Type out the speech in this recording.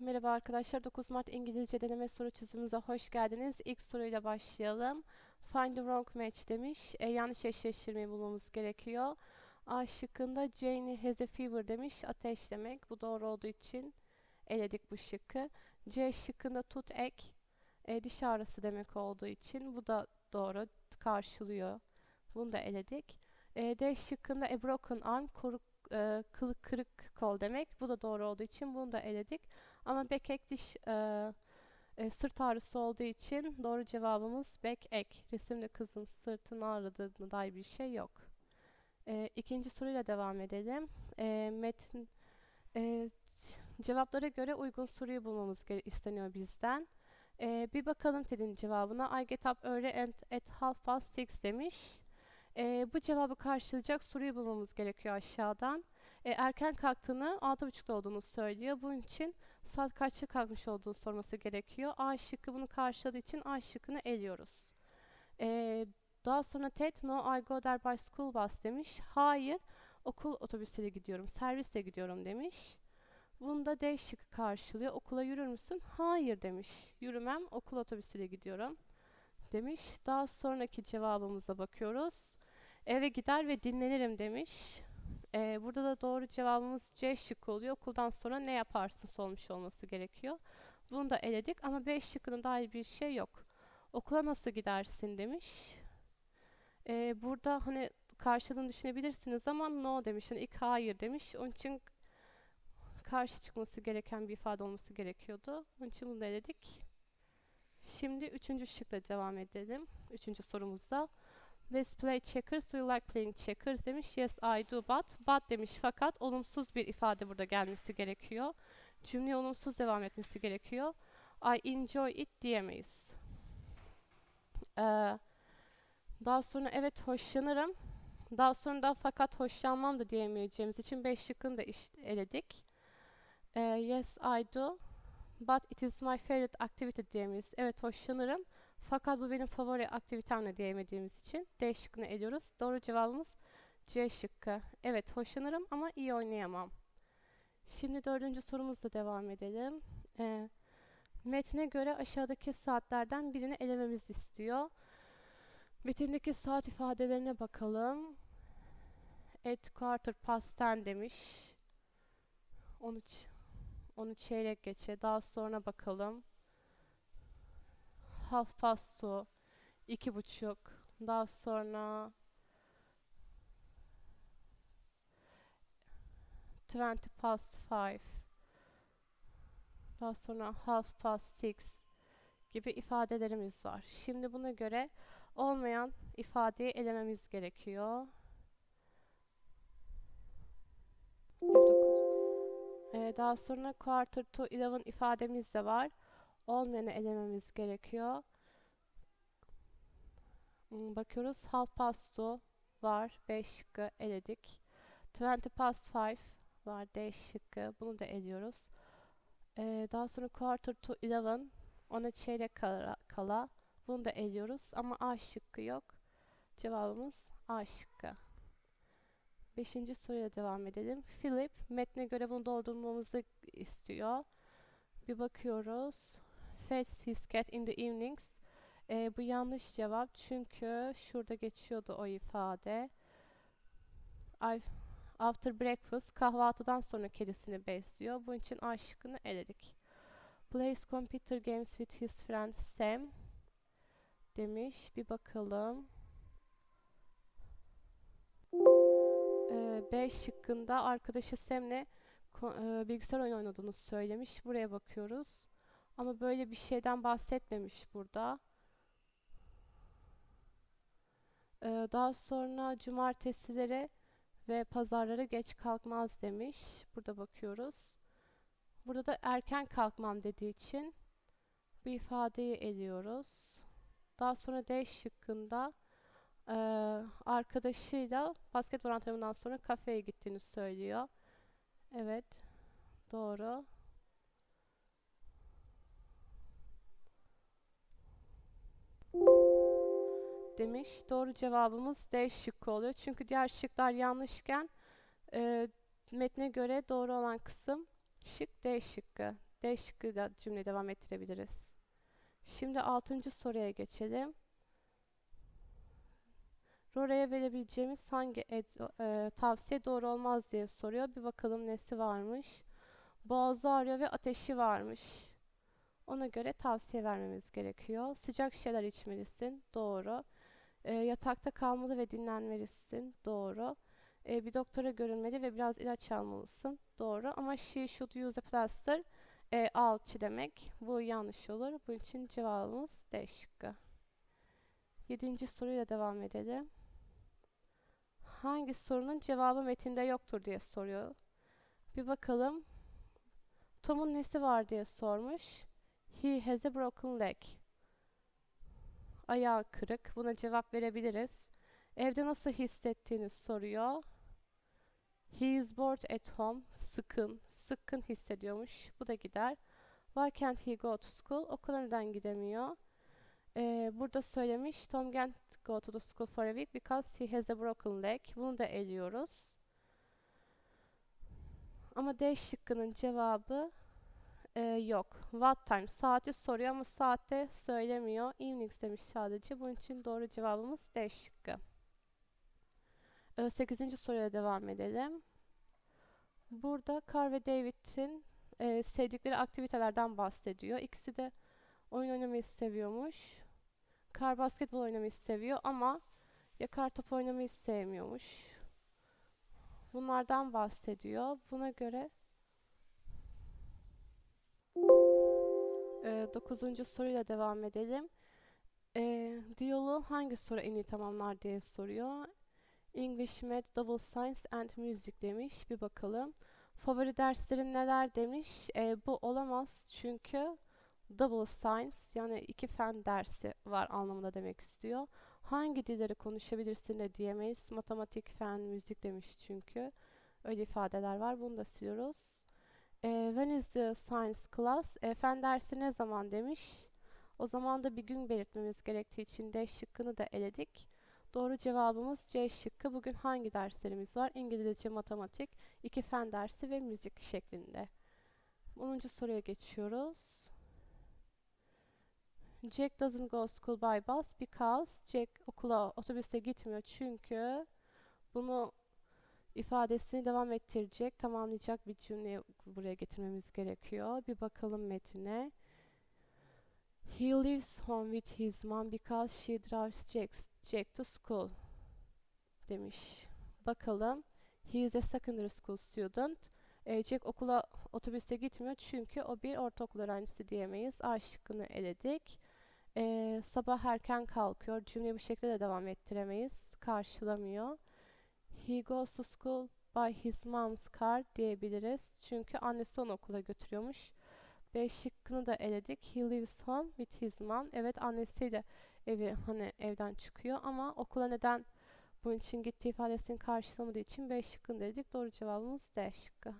Merhaba arkadaşlar, 9 Mart İngilizce deneme soru çözümümüze hoş geldiniz. İlk soruyla başlayalım. Find the wrong match demiş. E, yanlış eşleştirmeyi bulmamız gerekiyor. A şıkkında Jane has a fever demiş. Ateş demek. Bu doğru olduğu için eledik bu şıkkı. C şıkkında tut ek. E, diş ağrısı demek olduğu için bu da doğru. Karşılıyor. Bunu da eledik. E, D şıkkında a broken arm. Koruk, e, kılı kırık kol demek. Bu da doğru olduğu için bunu da eledik. Ama ek diş e, e, sırt ağrısı olduğu için doğru cevabımız bek ek. Resimde kızın sırtını ağrıdığına dair bir şey yok. E, ikinci soruyla devam edelim. E, metin e, cevaplara göre uygun soruyu bulmamız isteniyor bizden. E, bir bakalım Ted'in cevabına. I get up early and at half past six demiş. E, bu cevabı karşılayacak soruyu bulmamız gerekiyor aşağıdan. E, erken kalktığını, altı buçukta olduğunu söylüyor. Bunun için saat kaçta kalkmış olduğunu sorması gerekiyor. A şıkkı bunu karşıladığı için A şıkkını eliyoruz. E, daha sonra Ted, no I go there by school bus demiş. Hayır, okul otobüsüyle gidiyorum, servisle gidiyorum demiş. Bunda D şıkkı karşılıyor. Okula yürür müsün? Hayır demiş. Yürümem, okul otobüsüyle gidiyorum demiş. Daha sonraki cevabımıza bakıyoruz. Eve gider ve dinlenirim demiş. Ee, burada da doğru cevabımız C şıkkı oluyor. Okuldan sonra ne yaparsın olmuş olması gerekiyor. Bunu da eledik ama B şıkkının dair bir şey yok. Okula nasıl gidersin demiş. Ee, burada hani karşılığını düşünebilirsiniz ama no demiş. Yani ilk hayır demiş. Onun için karşı çıkması gereken bir ifade olması gerekiyordu. Onun için bunu da eledik. Şimdi üçüncü şıkla devam edelim. Üçüncü sorumuzda. Let's play checkers. Do you like playing checkers demiş. Yes I do but. But demiş fakat olumsuz bir ifade burada gelmesi gerekiyor. Cümle olumsuz devam etmesi gerekiyor. I enjoy it diyemeyiz. Ee, daha sonra evet hoşlanırım. Daha sonra da fakat hoşlanmam da diyemeyeceğimiz için 5 şıkkını da eledik. Ee, yes I do. But it is my favorite activity diyemeyiz. Evet hoşlanırım. Fakat bu benim favori aktivitemle diyemediğimiz için D şıkkını ediyoruz. Doğru cevabımız C şıkkı. Evet hoşlanırım ama iyi oynayamam. Şimdi dördüncü sorumuzla devam edelim. Ee, metne göre aşağıdaki saatlerden birini elememizi istiyor. Metindeki saat ifadelerine bakalım. At quarter past ten demiş. 13 onu çeyrek geçe. Daha sonra bakalım. Half past two. iki buçuk. Daha sonra twenty past five. Daha sonra half past six gibi ifadelerimiz var. Şimdi buna göre olmayan ifadeyi elememiz gerekiyor. Ee, daha sonra quarter to eleven ifademiz de var. Olmayanı elememiz gerekiyor. Hmm, bakıyoruz. Half past two var. 5 şıkkı eledik. Twenty past five var. D şıkkı. Bunu da eliyoruz. Ee, daha sonra quarter to eleven. Ona çeyrek kala, kala. Bunu da eliyoruz. Ama A şıkkı yok. Cevabımız A şıkkı. Beşinci soruya devam edelim. Philip metne göre bunu doldurmamızı istiyor. Bir bakıyoruz. Fetch his cat in the evenings. Ee, bu yanlış cevap çünkü şurada geçiyordu o ifade. I, after breakfast kahvaltıdan sonra kedisini besliyor. Bunun için A şıkkını eledik. Plays computer games with his friend Sam demiş. Bir bakalım. B şıkkında arkadaşı Sem'le e, bilgisayar oyunu oynadığını söylemiş. Buraya bakıyoruz. Ama böyle bir şeyden bahsetmemiş burada. Ee, daha sonra cumartesileri ve pazarları geç kalkmaz demiş. Burada bakıyoruz. Burada da erken kalkmam dediği için bu ifadeyi eliyoruz. Daha sonra D şıkkında e, arkadaşıyla basketbol antrenmanından sonra kafeye gittiğini söylüyor. Evet. Doğru. Demiş. Doğru cevabımız D şıkkı oluyor. Çünkü diğer şıklar yanlışken e, metne göre doğru olan kısım şık D şıkkı. D şıkkıyla cümleyi devam ettirebiliriz. Şimdi altıncı soruya geçelim. Rora'ya verebileceğimiz hangi e, tavsiye doğru olmaz diye soruyor. Bir bakalım nesi varmış. Boğazı ağrıyor ve ateşi varmış. Ona göre tavsiye vermemiz gerekiyor. Sıcak şeyler içmelisin. Doğru. E, yatakta kalmalı ve dinlenmelisin. Doğru. E, bir doktora görünmeli ve biraz ilaç almalısın. Doğru. Ama she should use a plaster. E, alçı demek. Bu yanlış olur. Bunun için cevabımız D şıkkı. Yedinci soruyla devam edelim. Hangi sorunun cevabı metinde yoktur diye soruyor. Bir bakalım. Tom'un nesi var diye sormuş. He has a broken leg. Ayağı kırık. Buna cevap verebiliriz. Evde nasıl hissettiğini soruyor. He is bored at home. Sıkın. Sıkkın hissediyormuş. Bu da gider. Why can't he go to school? Okula neden gidemiyor? Ee, burada söylemiş. Tom can't go to the school for a week because he has a broken leg. Bunu da eliyoruz. Ama D şıkkının cevabı e, yok. What time? Saati soruyor ama saatte söylemiyor. Evenings demiş sadece. Bunun için doğru cevabımız D şıkkı. E, 8. soruya devam edelim. Burada Carl ve David'in e, sevdikleri aktivitelerden bahsediyor. İkisi de oyun oynamayı seviyormuş. Kar basketbol oynamayı seviyor ama yakar top oynamayı sevmiyormuş. Bunlardan bahsediyor. Buna göre e, dokuzuncu soruyla devam edelim. E, diyaloğu hangi soru en iyi tamamlar diye soruyor. English, Math, Double Science and Music demiş. Bir bakalım. Favori derslerin neler demiş. E, bu olamaz çünkü double science yani iki fen dersi var anlamında demek istiyor. Hangi dilleri konuşabilirsin de diyemeyiz. Matematik, fen, müzik demiş çünkü. Öyle ifadeler var. Bunu da siliyoruz. E, when is the science class? E, fen dersi ne zaman demiş. O zaman da bir gün belirtmemiz gerektiği için D şıkkını da eledik. Doğru cevabımız C şıkkı. Bugün hangi derslerimiz var? İngilizce, matematik, iki fen dersi ve müzik şeklinde. 10. soruya geçiyoruz. Jack doesn't go school by bus because Jack okula otobüste gitmiyor çünkü bunu ifadesini devam ettirecek, tamamlayacak bir cümle buraya getirmemiz gerekiyor. Bir bakalım metine. He lives home with his mom because she drives Jack, Jack to school demiş. Bakalım. He is a secondary school student. E, Jack okula otobüste gitmiyor çünkü o bir ortaokul öğrencisi diyemeyiz. A şıkkını eledik. E, sabah erken kalkıyor. Cümleyi bu şekilde de devam ettiremeyiz. Karşılamıyor. He goes to school by his mom's car diyebiliriz. Çünkü annesi onu okula götürüyormuş. B şıkkını da eledik. He lives home with his mom. Evet annesiyle evi hani evden çıkıyor ama okula neden bunun için gittiği ifadesini karşılamadığı için B şıkkını dedik. Doğru cevabımız D şıkkı.